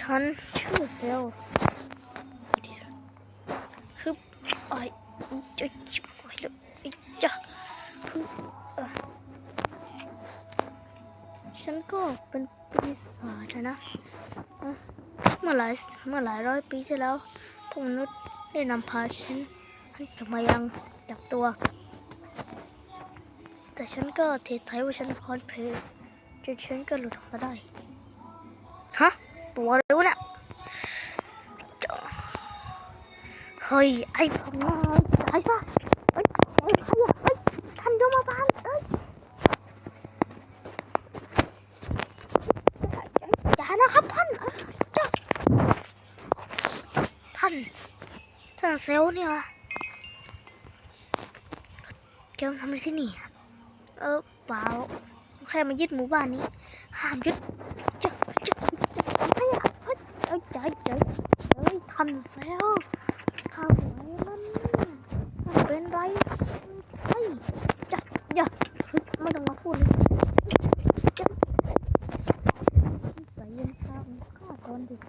ฉันชื่อเซลลฮึบไอ้จะจิบไว้แล้วไอ้จ้ะฮึบฉันก็เป็นปีศาจนะอะเมื่อหลายเมื่อหลายร้อยปีที่แล้วพวกมนุษย์ได้นำพาฉันให้กลับมายังจับตัว แต่ฉันก็เทไทยว่าฉันคอนเพลย์จนฉันก็หลุดออกมาได้ ฮะ ตัวรวะเนี่ยจะเฮ้ยไอ้ผมน้อยตายซะเอ้ยเอ้ยใครอะเอ้ยท่านยมาบาลเอ้ยอย่านะครับท่านท่านท่านเซลเนี่ยแกมาทำอะไรที่นี่เออเปล่าแค่มายึดหมู่บ้านนี้ห้ามยึดจะจะจะไม่อะเฮ้ยเอ้ยใจใจ เฮ้ยทันเซลข้าวไหวนั่นมันเป็นไรเฮ้ยจะอย่าเฮ้ยไม่ต้องมาพูดเลยจะใส่เย็นข้าวข้าตอนดึก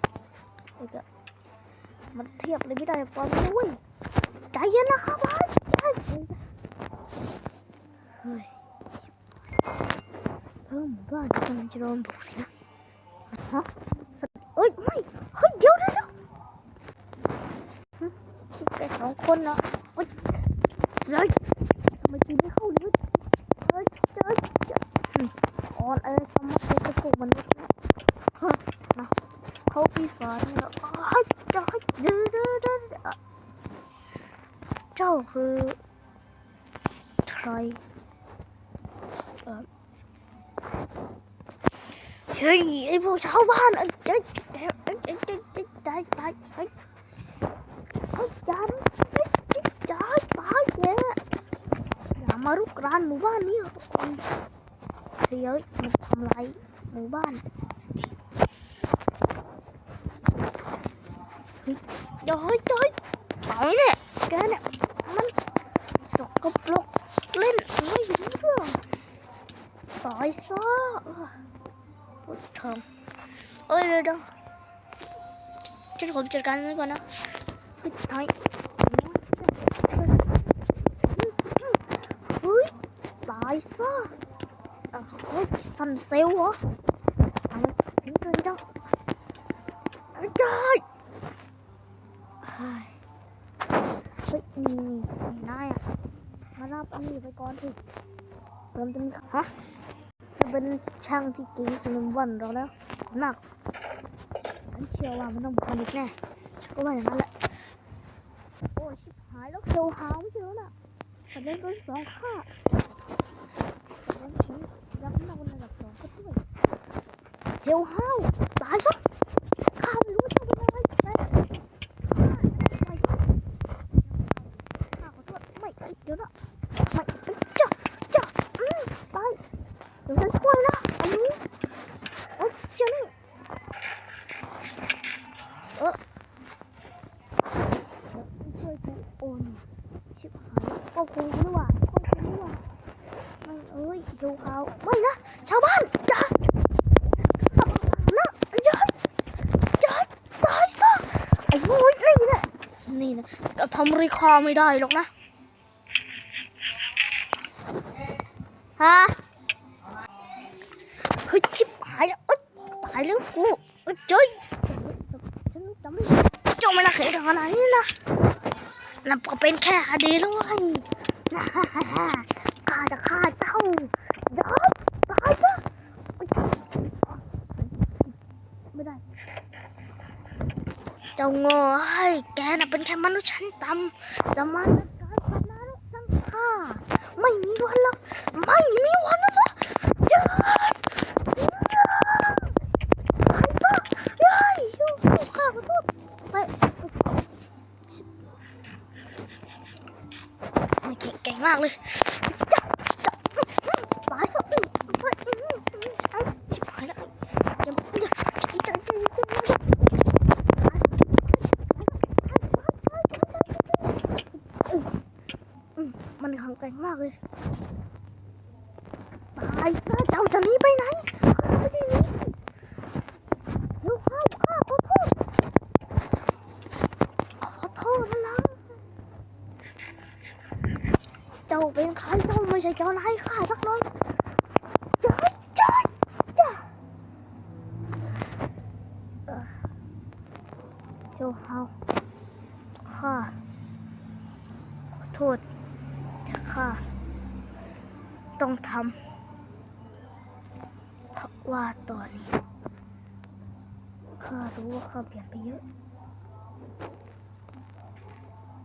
เอ้ยจะมันเทียบเลยไม่ได้ปอนเว้ยใจเย็นนะครับบ้านใจเย็นเฮ้ยเพิ่มบ้านกำลังจะโดนบุกสินะฮะเอ้ยไม่ เฮ้ยเดี๋ยวเดี๋ยวเดี๋ยวหึแค่สองคนนะเฮ้ยเฮ้ยทำไมกินไม่เข้าเลยเฮ้ยเฮ้ยเฮ้ยหึอ่อนเอ้ยทำไมเป็นกระปุกมันษย์นะฮะนะ เขาปีศาจเนี่ยเฮ้ยเจ้าเฮ้ยเดี๋ยวเดี๋ยวเดี๋ยวเดี๋ยวเจ้าคือ ยเดี๋ยวเฮ้ยเฮ้ยตายเนี่ยแกเนี่ยมันสกปรกเล่นไม่รู้เรื่องตายซะพุทธม เอ้ยเดี๋ยวเดี๋ยวฉันขอจัดการมันก่อนนะเฮ้ยไอ้เฮ้ยตายซะอะมาทิ้งกันเจ้าไอ้จ้ายเฮ้ยเฮ้ยนี่นี่นายอะมารับนี่ไปก่อนสิเริ่มจะมีฮะจะเป็นช่างที่เก่งสนุนวันเราแล้วหนักฉันเชื่อว่ามันต้องผลิตแน่ฉันก็ว่าอย่างนั้นแหละโอ้ชิบหายแล้วเซลหาวไม่ใช่แล้วน่ะแต่เล่นก็สองค่าแล้วฉันยักษ์นักระดับสองก็ด้วยเฮลฮาวตายซะข้าไม่รู้จะเป็นอะไรแต่ไม่ข้าขอโทษไม่เดี๋ยวนะไม่จ้ะจ้ะอืมไป เดี๋ยวฉันช่วยนะอันนี้โอ้ยฉัน เออเดี๋ยวฉันช่วยกูโอนชิบหายก็คงไม่ว่าก็คงไม่ว่าไม่เอ้ยดูเขาไม่นะชาวบ้านจ้านะย้ายย้ายตายซะไอ้โว้ยนี่นะนี่นะก็ทำรีคอร์ไม่ได้หรอกนะฮะเฮ้ยชิบหายแล้วเอ้ยตายแล้วกูเอ้ยเจ้ยฉันจำไม่เจ้าไม่ละเขยขนาดนี้นะนั่นก็เป็นแค่คดีแล้วไงข้าจะฆ่าเจ้าเดี๋ยวตายซะไม่ได้ เจ้าโง่ให้แกน่ะเป็นแค่มนุษย์ชั้นต่ำจะมาจันรกทั้งข้าไม่มีวันหรอกไม่มีวันนะนะเดี๋ยว เฮ้ยยูข้าขอโทษไปไม่เก่งเก่งมากเลยจับจับตาสักหนึ่งไปไอ้ชิบหายแล้วมันขังแกร่งมากเลยตายเจ้าจะหนีไปไหนไม่ได้หนี เดี๋ยวข้าข้าขอ ใช่เจ้านายข้าสักหน่อยจ้าจ้าจ้าเอ่อ เฮลเฮาข้าขอโทษแต่ข้าต้องทำเพราะว่าตอนนี้ข้ารู้ว่าข้าเปลี่ยนไปเยอะ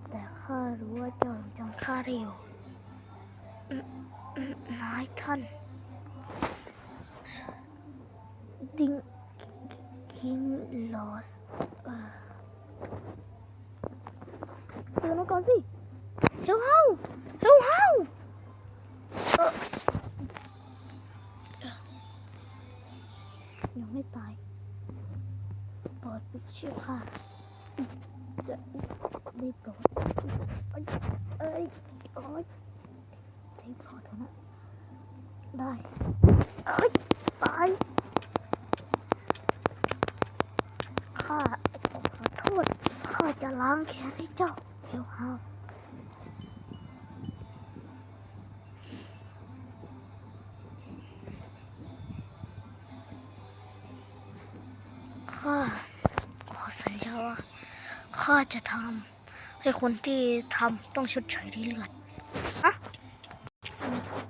แต่ข้ารู้ว่าเจ้ายังจำข้าได้อยู่นายท่านดิงคิงลอส เออตื่นมาก่อนสิเฮลเฮาเฮลเฮาเยังไม่ตายโปรดเชื่อข้าจะได้ปรดเอ้ยเอ้ยโอ้ยได้ปรดนะ ได้เอ้ยตายข้าขอโทษ ข้าจะ ล้างแค้นให้เจ้าเดี๋ยวหาข้าขอสัญญาว่าข้าจะทำให้คนที่ทำต้องชดเชยด้วยเลือดอะ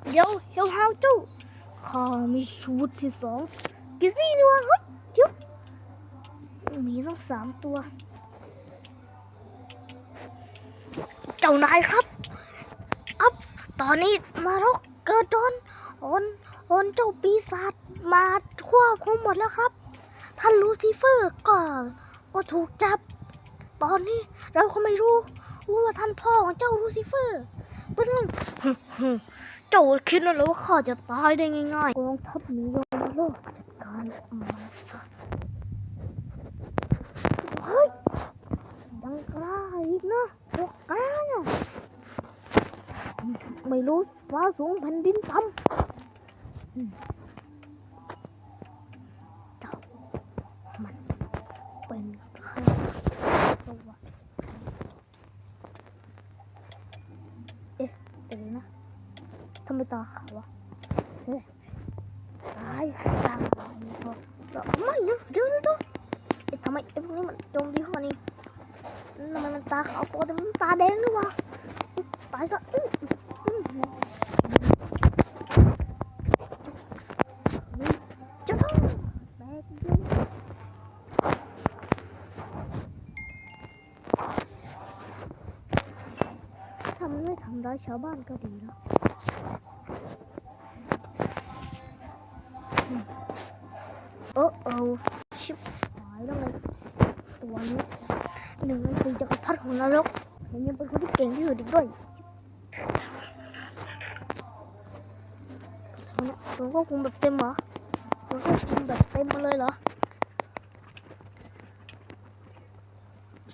เดี๋ยวเดี๋ยวหาเจ้าข้ามีชุดที่สองกิสบี้นี่วะเฮ้ยเดี๋ยวมีตั้งสามตัว จ้านายครับ อัพ ตอนนี้นรกเกิดโดนโอนโอนเจ้าปีศาจมาควบคุมหมดแล้วครับ ท่านลูซิเฟอร์ก็ ก็ถูกจับ ตอนนี้เราก็ไม่รู้ว่าท่านพ่อของเจ้าลูซิเฟอร์เป็นไงเจ้าคิดนั่นเหรอว่าข้าจะตายได้ง่ายๆกองทัพนียมโลกจัดการมันซะเฮ้ยยังกล้าอีกนะ วกกเนี่ยไม่รู้ฟ้าสูงแผ่นดินต่ำเจ้ามันเป็นใครสวัสดีเอ๊ะเดี๋ยวนะทำไมตาขาววะเฮ้ยตายตาขาวนี่พอแล้วไม่เดี๋ยวเดี๋ยวดี๋ยวเอ๊ะทำไมไอ้พวกนี้มันโจมตีห้อง ทำไมมันตาขาวปกติมันตาแดงด้วยวะตายซะจ้าแบกยิงทำไม่ทำร้ายชาวบ้านก็ดีแล้วอืมโอ้โอ้ชิบหายแล้วไงตัวนี้ หนึ่งในสี่จักรพรรดิของนรกแถมยังเป็นคนที่เก่งที่สุดอีกด้วยเอาเนี่ยตัวก็คุมแบบเต็มเหรอตัวก็คุมแบบเต็มมาเลยเหรอ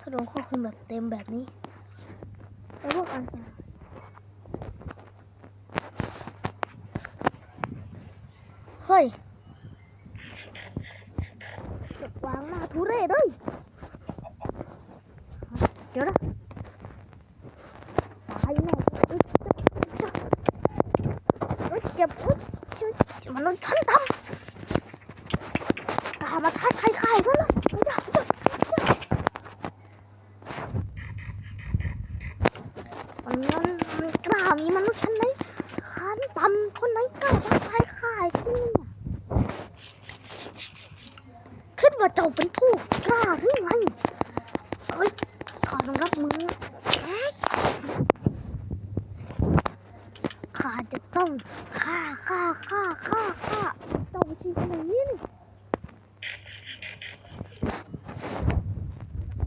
ถ้าโดนควบคุมแบบเต็มแบบนี้แล้วพวกอันเฮ้ย วางหน้าทุเรศเลย ดี๋ยวนะตายแน่เอ้ยจะเอ้ยเจ็บเอ้ยเจ็บเจ็บมันโดนฉันทำกล้ามาท้าใครใครด้วยล่ะไม่ได้ไม่ได้ไม่ได้มันงั้นมันกล้ามีมนุษย์คนไหนขันต่ำคนไหนกล้ามาท้าใครที่นี่น่ะคิดว่าเจ้าเป็นผู้กล้าหรือไงเอ้ยข้า ต้องรับมือ ข้าจะต้องฆ่าฆ่าฆ่าฆ่าฆ่าเจ้าไม่ใช่คนอย่างนี้นี่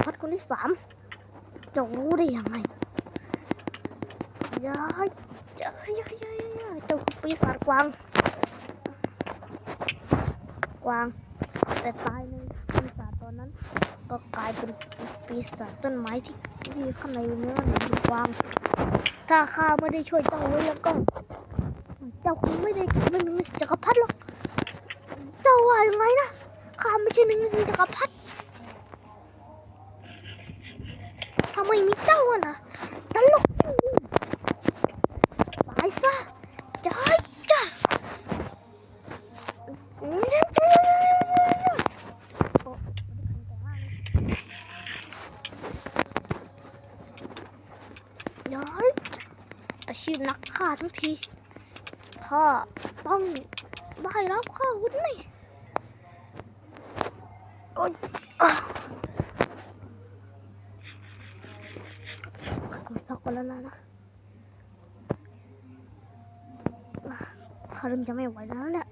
พัดคนที่สามจ้ารู้ได้ยังไงยายยายยายยายยายเจ้าปีศาจกวาง กวาง แต่ตายในปีศาจตอนนั้น ก็กลายเป็นปีศาจต้นไม้ที่ที่ข้างในเนื้อหนูเป็นกวาง ถ้าข้าไม่ได้ช่วยเจ้าไว้แล้วก็ เจ้าคงไม่ได้ไม่หนึ่งในจักรพรรดิหรอก เจ้าว่ายังไงนะ ข้าไม่ใช่หนึ่งในจักรพรรดิทำไมมีเจ้าอะนะตลกจริงๆตายซะ นักฆ่าทั้งทีข้อต้องได้รับข้าวุ้นี่โอ๊ยอตองพักวันแล้วนะนะอะข้าเริ่มจะไม่ไหวแล้วแหละ